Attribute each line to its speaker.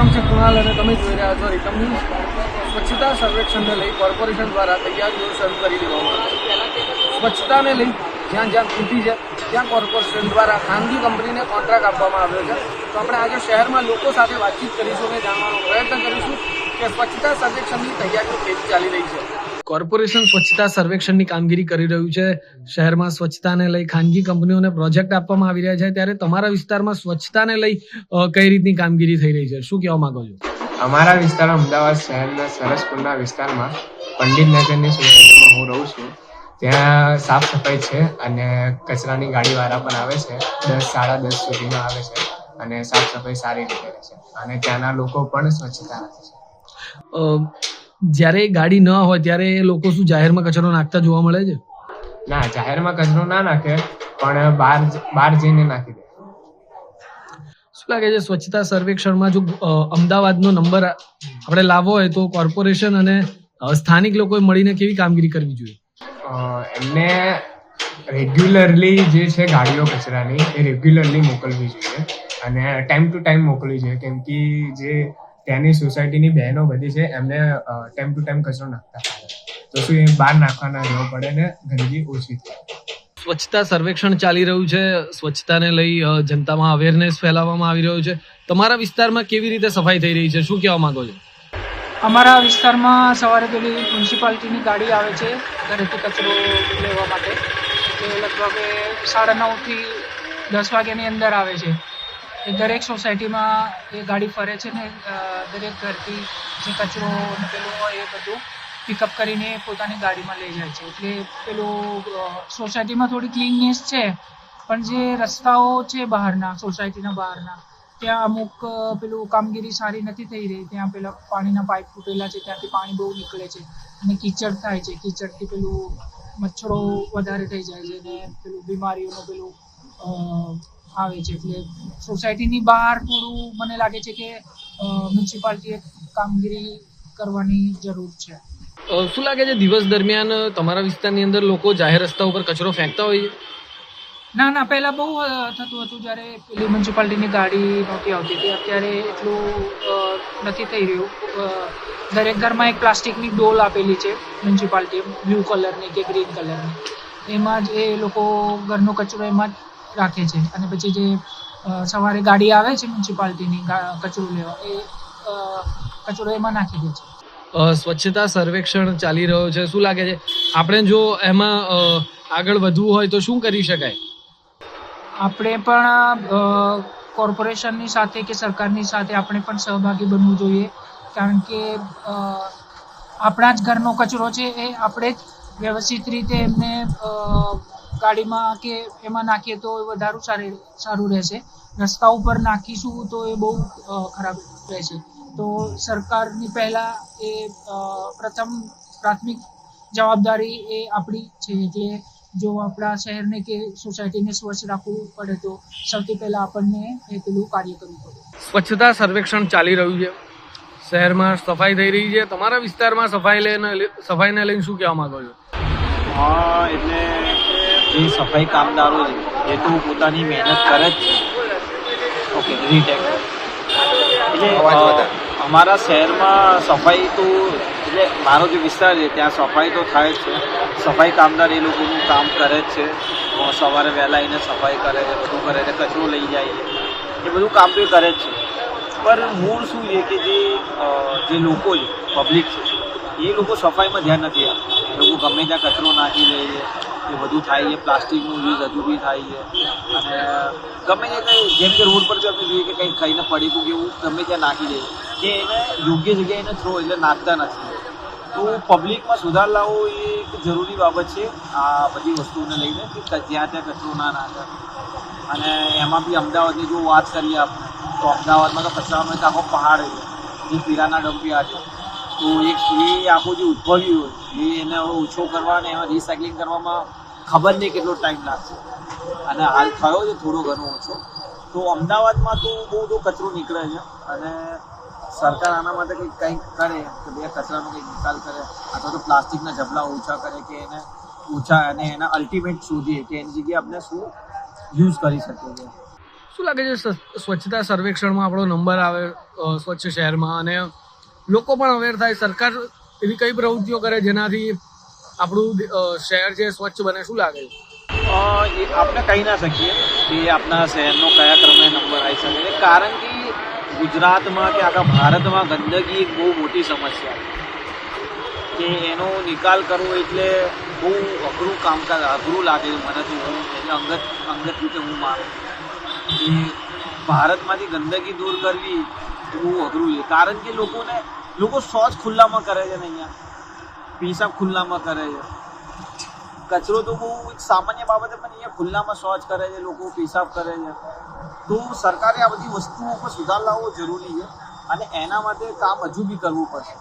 Speaker 1: નામ છે કુણાલ અને તમે જોઈ રહ્યા છો એકમ ન્યૂઝ સ્વચ્છતા સર્વેક્ષણને લઈ કોર્પોરેશન દ્વારા તૈયારીઓ શરૂ કરી દેવામાં આવી સ્વચ્છતાને લઈ જ્યાં જ્યાં ખૂટી છે, ત્યાં કોર્પોરેશન દ્વારા ખાનગી કંપનીને કોન્ટ્રાક્ટ આપવામાં આવ્યો છે. તો આપણે આજે શહેરમાં લોકો સાથે વાતચીત કરીશું અને જાણવાનો પ્રયત્ન કરીશું કે સ્વચ્છતા સર્વેક્ષણની તૈયારીઓ કેવી ચાલી રહી છે. કોર્પોરેશન સ્વચ્છતા સર્વેક્ષણની કામગીરી કરી રહ્યું છે. શહેરમાં સ્વચ્છતાને લઈ ખાનગી કંપનીઓને પ્રોજેક્ટ આપવામાં આવી રહ્યા છે. ત્યારે તમારા વિસ્તારમાં સ્વચ્છતાને લઈ કઈ રીતની કામગીરી થઈ રહી છે? શું કહેવા માંગો છો?
Speaker 2: અમારા વિસ્તાર અમદાવાદ શહેરના સરસપુરના વિસ્તારમાં પંડિત નગરની સોસાયટીમાં હું રહું છું. ત્યાં સાફ સફાઈ છે અને કચરાની ગાડીવાળા પણ આવે છે. દસ સાડા દસ સુધીમાં આવે છે અને સાફ સફાઈ સારી રીતે રહે છે. અને ત્યાંના લોકો પણ સ્વચ્છતા રાખે છે.
Speaker 1: જ્યારે ગાડી ન હોય ત્યારે લોકો શું જાહેરમાં કચરો નાખતા જોવા મળે છે?
Speaker 2: ના જાહેરમાં કચરો ના નાખે પણ બહાર બહાર જઈને નાખી દે.
Speaker 1: શું લાગે છે સ્વચ્છતા સર્વેક્ષણમાં જો અમદાવાદનો નંબર આપણે લાવવો હોય તો કોર્પોરેશન અને સ્થાનિક લોકોએ મળીને કેવી કામગીરી કરવી જોઈએ?
Speaker 2: એમને રેગ્યુલરલી જે છે ગાડીઓ કચરાની એ રેગ્યુલરલી મોકલવી જોઈએ અને ટાઈમ ટુ ટાઈમ મોકલવી જોઈએ. કેમ કે જે ત્યાંની સોસાયટીની બહેનો બધી છે એમને ટાઈમ ટુ ટાઈમ કચરો નાખતા તો શું એ બહાર નાખવાના ના પડે ને ગંદકી ઓછી થાય.
Speaker 1: સ્વચ્છતા સર્વેક્ષણ ચાલી રહ્યું છે સ્વચ્છતાને લઈ જનતામાં અવેરનેસ ફેલાવવામાં આવી રહ્યો છે. તમારા વિસ્તારમાં કેવી રીતે સફાઈ થઈ રહી છે? શું કહેવા માંગો છો?
Speaker 3: અમારા વિસ્તારમાં સવારે પેલી મ્યુનિસિપાલિટીની ગાડી આવે છે ઘરેથી કચરો લેવા માટે. એટલે લગભગ સાડા નવથી દસ વાગ્યાની અંદર આવે છે. એ દરેક સોસાયટીમાં એ ગાડી ફરે છે ને દરેક ઘરથી જે કચરો પેલું હોય એ બધું પિકઅપ કરીને પોતાની ગાડીમાં લઈ જાય છે. એટલે પેલું સોસાયટીમાં થોડી ક્લીનનેસ છે, પણ જે રસ્તાઓ છે બહારના, સોસાયટીના બહારના, ત્યાં અમુક પેલું કામગીરી સારી નથી થઈ રહી. ત્યાં પેલા પાણીના પાઇપ તૂટેલા છે, ત્યાંથી પાણી બહુ નીકળે છે અને કીચડ થાય છે. કીચડથી પેલું મચ્છરો વધારે થઈ જાય છે અને પેલું બીમારીઓનું પેલું આવે છે. એટલે સોસાયટીની બહાર થોડું મને લાગે છે કે મ્યુનિસિપાલિટીએ કામગીરી કરવાની જરૂર છે.
Speaker 1: શું લાગે છે દિવસ દરમિયાન તમારા વિસ્તારની અંદર લોકો જાહેર રસ્તા ઉપર કચરો ફેંકતા હોય
Speaker 3: ના ના પહેલાં બહુ થતું હતું જ્યારે પેલી મ્યુનિસિપાલિટીની ગાડી નહોતી આવતી. હતી અત્યારે એટલું નથી થઈ રહ્યું. દરેક ઘરમાં એક પ્લાસ્ટિકની ડોલ આપેલી છે મ્યુનિસિપાલિટી બ્લુ કલરની કે ગ્રીન કલરની. એમાં જ એ લોકો ઘરનો કચરો એમાં જ રાખે છે. અને પછી જે સવારે ગાડી આવે છે મ્યુનિસિપાલિટીની કચરો લેવા એ કચરો એમાં નાખી દે છે.
Speaker 1: સ્વચ્છતા સર્વેક્ષણ ચાલી રહ્યો છે. શું લાગે છે? આપણે જો એમાં આગળ વધવું હોય તો શું કરી શકાય?
Speaker 3: આપણે પણ કોર્પોરેશનની સાથે કે સરકારની સાથે આપણે પણ સહભાગી બનવું જોઈએ. કારણ કે આપણા જ ઘરનો કચરો છે એ આપણે જ વ્યવસ્થિત રીતે એમને ગાડીમાં કે એમાં નાખીએ તો એ વધારે સારી સારું રહેશે. રસ્તા ઉપર નાખીશું તો એ બહુ ખરાબ રહેશે. તો સરકારની પહેલાં એ પ્રથમ પ્રાથમિક જવાબદારી એ આપણી છે. એટલે જો આપણા શહેરને કે સોસાયટીને સ્વચ્છ રાખવું પડે તો સૌથી પહેલાં આપણને એ પેલું કાર્ય કરવું પડે.
Speaker 1: સ્વચ્છતા સર્વેક્ષણ ચાલી રહ્યું છે. શહેરમાં સફાઈ થઈ રહી છે. તમારા વિસ્તારમાં સફાઈ લઈને સફાઈને લઈને શું કહેવા માંગો છો?
Speaker 4: હા એટલે જે સફાઈ કામદારો છે એ તો પોતાની મહેનત કરે જ છે. ઓકે રીટેક એટલે અમારા શહેરમાં સફાઈ તો એટલે મારો જે વિસ્તાર છે ત્યાં સફાઈ તો થાય જ છે. સફાઈ કામદાર એ લોકોનું કામ કરે જ છે. સવારે વહેલા આવીને સફાઈ કરે છે બધું કરે છે કચરો લઈ જાય છે. એ બધું કામ તો કરે જ છે. પણ મૂળ શું છે કે જે જે લોકો છે પબ્લિક છે એ લોકો સફાઈમાં ધ્યાન નથી આપતા. એ લોકો ગમે ત્યાં કચરો નાખી દે છે એ વધુ થાય છે, પ્લાસ્ટિકનું યુઝ હજુ બી થાય છે. અને ગમે તે કંઈ, જેમ કે રોડ પર જો આપણે જોઈએ કે કંઈ ખાઈને પડીકું કે એવું, ગમે ત્યાં નાખી દે કે એને યોગ્ય જગ્યાએ એને થ્રો એટલે નાખતા નથી. તો પબ્લિકમાં સુધાર લાવવો એ એક જરૂરી બાબત છે, આ બધી વસ્તુઓને લઈને, કે જ્યાં ત્યાં કચરો ના નાખે. અને એમાં બી અમદાવાદની જો વાત કરીએ આપણે, તો અમદાવાદમાં તો કચરાનો એક આખો પહાડ છે, જે પીરાના ડંપિયા છે. તો એક એ આખો જે ઉદ્ભવ્યું એ એને ઓછો કરવા અને એમાં રિસાયકલિંગ કરવામાં ખબર નહીં કેટલો ટાઈમ લાગશે? અને હાલ થયો છે, થોડો ઘણો ઓછો. તો અમદાવાદમાં તો બહુ બધો કચરો નીકળે છે અને સરકાર આના માટે કંઈક કંઈક કરે, કે બે કચરાનો કંઈક નિકાલ કરે, અથવા તો પ્લાસ્ટિકના ઝબલા ઓછા કરે, કે એને ઓછા અને એના અલ્ટિમેટ શોધીએ, કે એની જગ્યાએ આપણે શું યુઝ કરી શકીએ છીએ.
Speaker 1: શું લાગે છે સ્વચ્છતા સર્વેક્ષણમાં આપણો નંબર આવે સ્વચ્છ શહેરમાં? અને લોકો પણ અવેર થાય, સરકાર એવી કઈ પ્રવૃત્તિઓ કરે જેનાથી આપણું શહેર છે સ્વચ્છ બને, શું લાગે? છે
Speaker 4: આપણે કહી ના શકીએ કે આપણા શહેરનો કયા ક્રમે નંબર આવી શકે છે. કારણ કે ગુજરાતમાં કે આખા ભારતમાં ગંદકી એક બહુ મોટી સમસ્યા છે. કે એનો નિકાલ કરવો એટલે બહુ અઘરું કામકાજ, અઘરું લાગે છે મને તો હું એટલે અંગત અંગત રીતે હું માનું કે ભારતમાંથી ગંદકી દૂર કરવી બહુ અઘરું છે. કારણ કે લોકોને, લોકો શૌચ ખુલ્લામાં કરે છે ને અહીંયા. પેશાબ ખુલ્લામાં કરે છે. કચરો તો બહુ સામાન્ય બાબતે પણ અહીંયા ખુલ્લામાં શૌચ કરે છે, લોકો પેશાબ કરે છે. તો સરકારે આ બધી વસ્તુઓ પર સુધાર લાવવો જરૂરી છે અને એના માટે કામ હજુ બી કરવું પડશે.